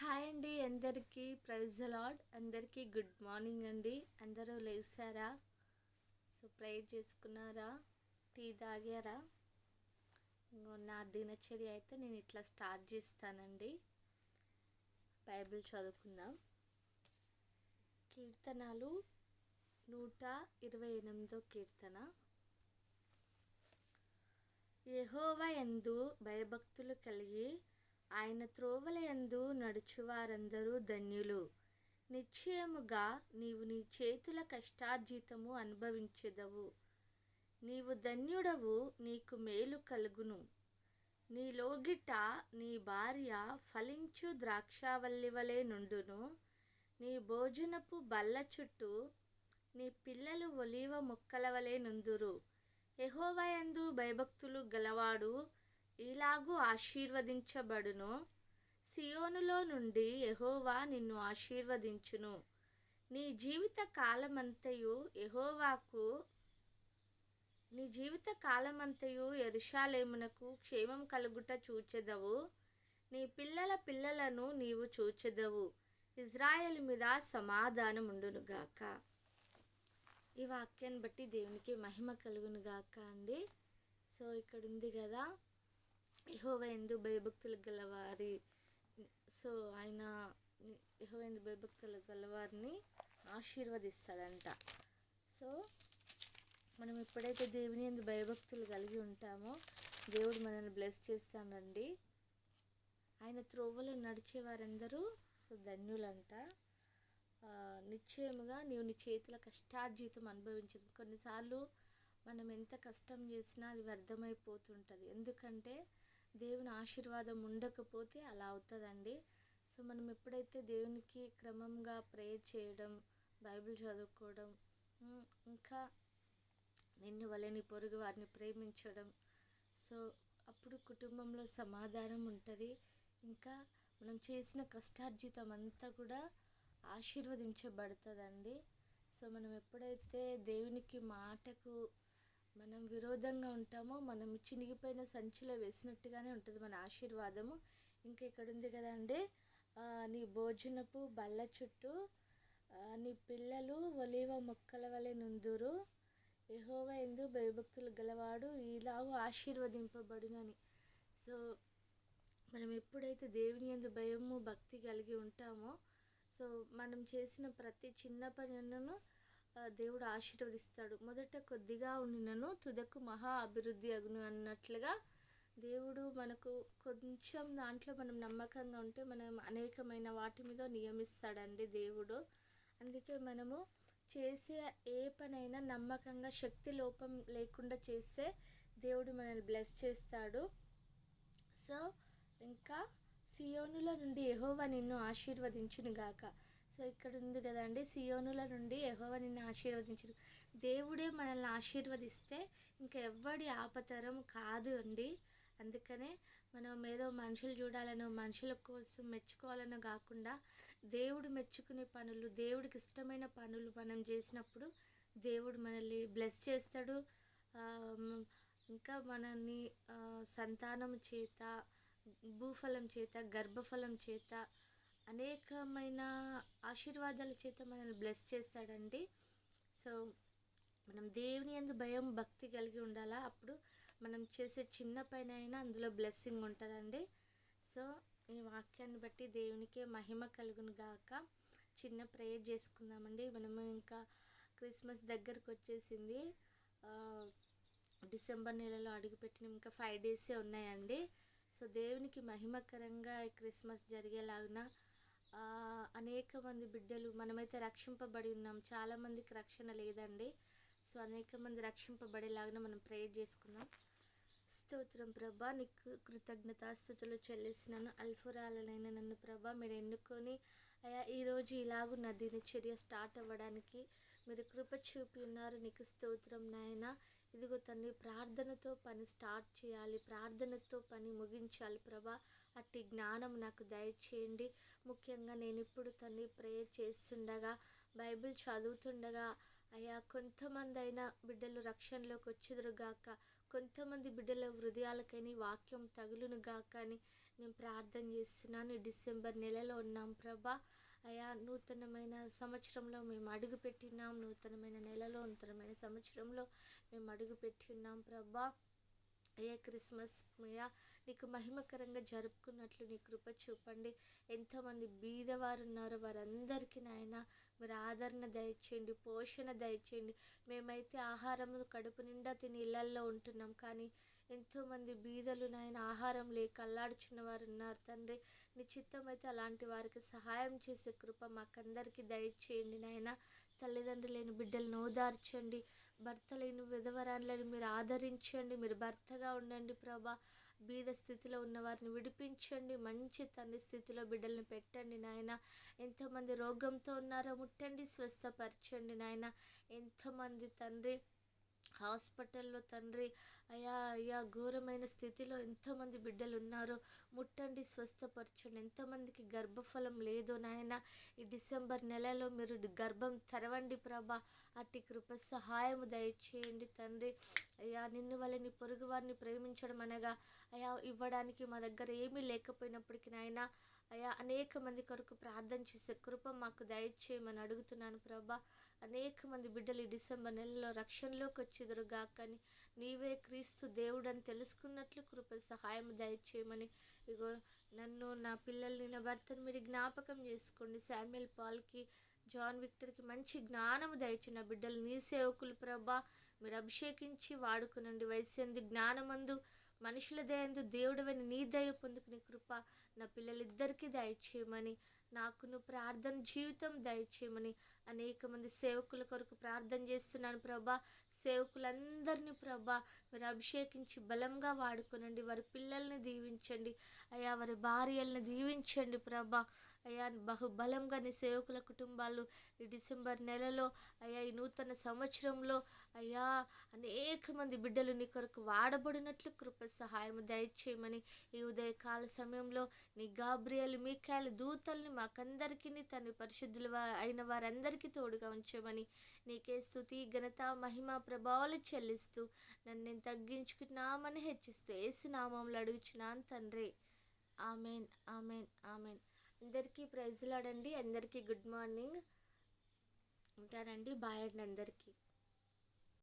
Hi అండి అందరికీ praise అలాడ్ అందరికీ గుడ్ మార్నింగ్ అండి. అందరూ లేచారా సో ప్రేయర్ చేసుకున్నారా? టీ తాగారా? నా దినచర్య అయితే నేను ఇట్లా స్టార్ట్ చేస్తానండి. బైబిల్ చదువుకుందాం. కీర్తనలు నూట ఇరవై ఎనిమిదో కీర్తన. యహోవా యందు భయభక్తులు కలిగి ఆయన త్రోవలయందు నడుచువారందరూ ధన్యులు. నిశ్చయముగా నీవు నీ చేతుల కష్టార్జితము అనుభవించెదవు. నీవు ధన్యుడవు నీకు మేలు కలుగును. నీ లోగిట నీ భార్య ఫలించు ద్రాక్షావల్లివలే నుండును. నీ భోజనపు బల్ల చుట్టూ నీ పిల్లలు ఒలీవ మొక్కల వలె నుందురు. ఎహోవయందు భయభక్తులు గలవాడు ఇలాగూ ఆశీర్వదించబడును. సియోనులో నుండి ఎహోవా నిన్ను ఆశీర్వదించును. నీ జీవిత కాలమంతయు ఎహోవాకు నీ జీవిత కాలమంతయు ఎరుషాలేమునకు క్షేమం కలుగుట చూచెదవు. నీ పిల్లల పిల్లలను నీవు చూచెదవు. ఇజ్రాయెల్ మీద సమాధానం ఉండునుగాక ఈ వాక్యాన్ని బట్టి దేవునికి మహిమ కలుగునుగాక అండి. సో ఇక్కడ ఉంది కదా. యహోవ ఎందు భయభక్తులు గలవారి. సో ఆయన యహోవ ఎందు భయభక్తులు గలవారిని ఆశీర్వదిస్తాడంట. సో మనం ఎప్పుడైతే దేవుని ఎందు భయభక్తులు కలిగి ఉంటామో దేవుడు మనల్ని బ్లెస్ చేస్తానండి ఆయన త్రోవలో నడిచే వారందరూ సో ధన్యులంట. నిశ్చయముగా నీవు నీ చేతుల కష్టార్జితం అనుభవించదు కొన్నిసార్లు మనం ఎంత కష్టం చేసినా అది వ్యర్థమైపోతుంటుంది. ఎందుకంటే దేవుని ఆశీర్వాదం ఉండకపోతే అలా అవుతుందండి. సో మనం ఎప్పుడైతే దేవునికి క్రమంగా ప్రేయర్ చేయడం బైబిల్ చదువుకోవడం ఇంకా నిన్ను వలని పొరుగు వారిని ప్రేమించడం సో అప్పుడు కుటుంబంలో సమాధానం ఉంటుంది. ఇంకా మనం చేసిన కష్టార్జితం అంతా కూడా ఆశీర్వదించబడుతుందండి. సో మనం ఎప్పుడైతే దేవునికి మాటకు మనం విరోధంగా ఉంటామో మనం చినిగిపోయిన సంచిలో వేసినట్టుగానే ఉంటుంది మన ఆశీర్వాదము. ఇంకా ఇక్కడ ఉంది కదండి నీ భోజనపు బల్ల చుట్టూ నీ పిల్లలు ఒలీవ మొక్కల వలె నుందురు. ఎహోవ ఎందు భయభక్తులు గలవాడు ఇలాగూ ఆశీర్వదింపబడునని. సో మనం ఎప్పుడైతే దేవుని యందు భయము భక్తి కలిగి ఉంటామో సో మనం చేసిన ప్రతి చిన్న పనులను దేవుడు ఆశీర్వదిస్తాడు. మొదట కొద్దిగా ఉండినను తుదకు మహా అభివృద్ధి అగును అన్నట్లుగా దేవుడు మనకు కొంచెం దాంట్లో మనం నమ్మకంగా ఉంటే మనం అనేకమైన వాటి మీద నియమిస్తాడండి దేవుడు. అందుకే మనము చేసే ఏ పనైనా నమ్మకంగా శక్తి లోపం లేకుండా చేస్తే దేవుడు మనల్ని బ్లెస్ చేస్తాడు. సో ఇంకా సియోనుల నుండి ఎహోవా నిన్ను ఆశీర్వదించును గాక సో ఇక్కడ ఉంది కదండి. సియోనుల నుండి యహోవ నిన్ను ఆశీర్వదించరు దేవుడే మనల్ని ఆశీర్వదిస్తే ఇంకా ఎవ్వడి ఆపతరం కాదు అండి. అందుకనే మనం ఏదో మనుషులు చూడాలనో మనుషుల కోసం మెచ్చుకోవాలనో కాకుండా దేవుడు మెచ్చుకునే పనులు దేవుడికి ఇష్టమైన పనులు మనం చేసినప్పుడు దేవుడు మనల్ని బ్లెస్ చేస్తాడు. ఇంకా మనల్ని సంతానం చేత భూఫలం చేత గర్భఫలం చేత అనేకమైన ఆశీర్వాదాల చేత మనల్ని బ్లెస్ చేస్తాడండి. సో మనం దేవుని యందు భయం భక్తి కలిగి ఉండాలా? అప్పుడు మనం చేసే చిన్న పైన అయినా అందులో బ్లెస్సింగ్ ఉంటుందండి. సో ఈ వాక్యాన్ని బట్టి దేవునికే మహిమ కలుగును గాక. చిన్న ప్రేయర్ చేసుకుందామండి. మనము ఇంకా క్రిస్మస్ దగ్గరకు వచ్చేసింది. డిసెంబర్ నెలలో అడుగుపెట్టిన ఇంకా ఫైవ్ డేసే ఉన్నాయండి. సో దేవునికి మహిమకరంగా క్రిస్మస్ జరిగేలాగున అనేక మంది బిడ్డలు మనమైతే రక్షింపబడి ఉన్నాం. చాలామందికి రక్షణ లేదండి. సో అనేక మంది రక్షింపబడేలాగా మనం ప్రేయర్ చేసుకుందాం స్తోత్రం ప్రభా. నీకు కృతజ్ఞతాస్థుతులు చెల్లిస్తున్నాను. అల్ఫురాలనైన నన్ను ప్రభా మీరు ఎన్నుకొని అయా ఈరోజు ఇలాగున్న దినచర్య స్టార్ట్ అవ్వడానికి మీరు కృప చూపి ఉన్నారు. నీకు స్తోత్రం నాయన. ఇదిగో తండ్రి ప్రార్థనతో పని స్టార్ట్ చేయాలి. ప్రార్థనతో పని ముగించాలి ప్రభా. అట్టి జ్ఞానం నాకు దయచేయండి. ముఖ్యంగా నేను ఇప్పుడు తండ్రి ప్రేయర్ చేస్తుండగా బైబిల్ చదువుతుండగా అయ్యా కొంతమంది అయినా బిడ్డలు రక్షణలోకి వచ్చుదురుగాక కొంతమంది బిడ్డల హృదయాలకని వాక్యం తగులునుగాక అని నేను ప్రార్థన చేస్తున్నాను. డిసెంబర్ నెలలో ఉన్నాం ప్రభా. అయా నూతనమైన సంవత్సరంలో మేము అడుగు పెట్టినాం నూతనమైన నెలలో నూతనమైన సంవత్సరంలో మేము అడుగు ఉన్నాం ప్రభా. అయ్యా క్రిస్మస్ అయ్యా నీకు మహిమకరంగా జరుపుకున్నట్లు నీ కృప చూపండి. ఎంతోమంది బీదవారు ఉన్నారో వారందరికీ నాయన మీరు ఆదరణ దయచేయండి పోషణ దయచేయండి. మేమైతే ఆహారం కడుపు నిండా తిని ఇళ్ళల్లో ఉంటున్నాం కానీ ఎంతోమంది బీదలు నాయన ఆహారం లేక అల్లాడుచున్న వారు ఉన్నారు తండ్రి. నీ చిత్తం అయితే అలాంటి వారికి సహాయం చేసే కృప మాకందరికీ దయచేయండి నాయన. తల్లిదండ్రులు లేని బిడ్డలను ఓదార్చండి. భర్త లేని విధవరాన్లను మీరు ఆదరించండి. మీరు భర్తగా ఉండండి ప్రభా. బీద స్థితిలో ఉన్న వారిని విడిపించండి. మంచి తండ్రి స్థితిలో బిడ్డలను పెట్టండి నాయన. ఎంతోమంది రోగంతో ఉన్నారో ముట్టండి. స్వస్థపరచండి నాయన. ఎంతోమంది తండ్రి హాస్పిటల్లో తండ్రి అయా అయ్యా ఘోరమైన స్థితిలో ఎంతోమంది బిడ్డలు ఉన్నారో ముట్టండి స్వస్థపరచండి. ఎంతోమందికి గర్భఫలం లేదో నాయన. ఈ డిసెంబర్ నెలలో మీరు గర్భం తెరవండి ప్రభా. అట్టి కృప సహాయం దయచేయండి తండ్రి. అయ్యా నిన్ను వలని పొరుగు వారిని ప్రేమించడం అనగా అయా ఇవ్వడానికి మా దగ్గర ఏమీ లేకపోయినప్పటికీ నాయన అయ్యా అనేక మంది కొరకు ప్రార్థన చేసే కృప మాకు దయచేయమని అడుగుతున్నాను ప్రభా. అనేక మంది బిడ్డలు ఈ డిసెంబర్ నెలలో రక్షణలోకి వచ్చేదరు గాకని నీవే క్రీస్తు దేవుడని తెలుసుకున్నట్లు కృప సహాయం దయచేయమని. ఇగో నన్ను నా పిల్లల్ని నా భర్తను మీరు జ్ఞాపకం చేసుకోండి. శామ్యుల్ పాల్కి జాన్ విక్టర్కి మంచి జ్ఞానము దయచి నా బిడ్డలు. నీ సేవకులు ప్రభా మీరు అభిషేకించి వాడుకునండి. వయసు జ్ఞానమందు మనుషుల దయందు దేవుడవని నీ దయ పొందుకునే కృప నా పిల్లలిద్దరికీ దయచేయమని నాకును ప్రార్థన జీవితం దయచేయమని అనేక మంది సేవకుల కొరకు ప్రార్థన చేస్తున్నాను ప్రభా. సేవకులందరినీ ప్రభా మీరు అభిషేకించి బలంగా వాడుకోనండి. వారి పిల్లల్ని దీవించండి. అయ్యా వారి భార్యల్ని దీవించండి ప్రభా. అయ్యా బహుబలంగా నీ సేవకుల కుటుంబాలు ఈ డిసెంబర్ నెలలో అయ్యా ఈ నూతన సంవత్సరంలో అయ్యా అనేక మంది బిడ్డలు నీ కొరకు వాడబడినట్లు కృప సహాయం దయచేయమని ఈ ఉదయకాల సమయంలో నీ గాబ్రియలు మీకాయలు దూతల్ని మాకందరికీ తన పరిశుద్ధులు అయిన వారందరికీ తోడుగా ఉంచమని నీకే స్థుతి ఘనత మహిమ ప్రభావాలు చెల్లిస్తూ నన్ను నేను తగ్గించుకున్నామని హెచ్చిస్తూ ఏసునామంలో అడుగుచున్నాను తండ్రి. Amen amen amen. అందరికీ ప్రైజ్లాడండి. అందరికీ గుడ్ మార్నింగ్. ఉంటానండి. బాయ్ అండి అందరికీ.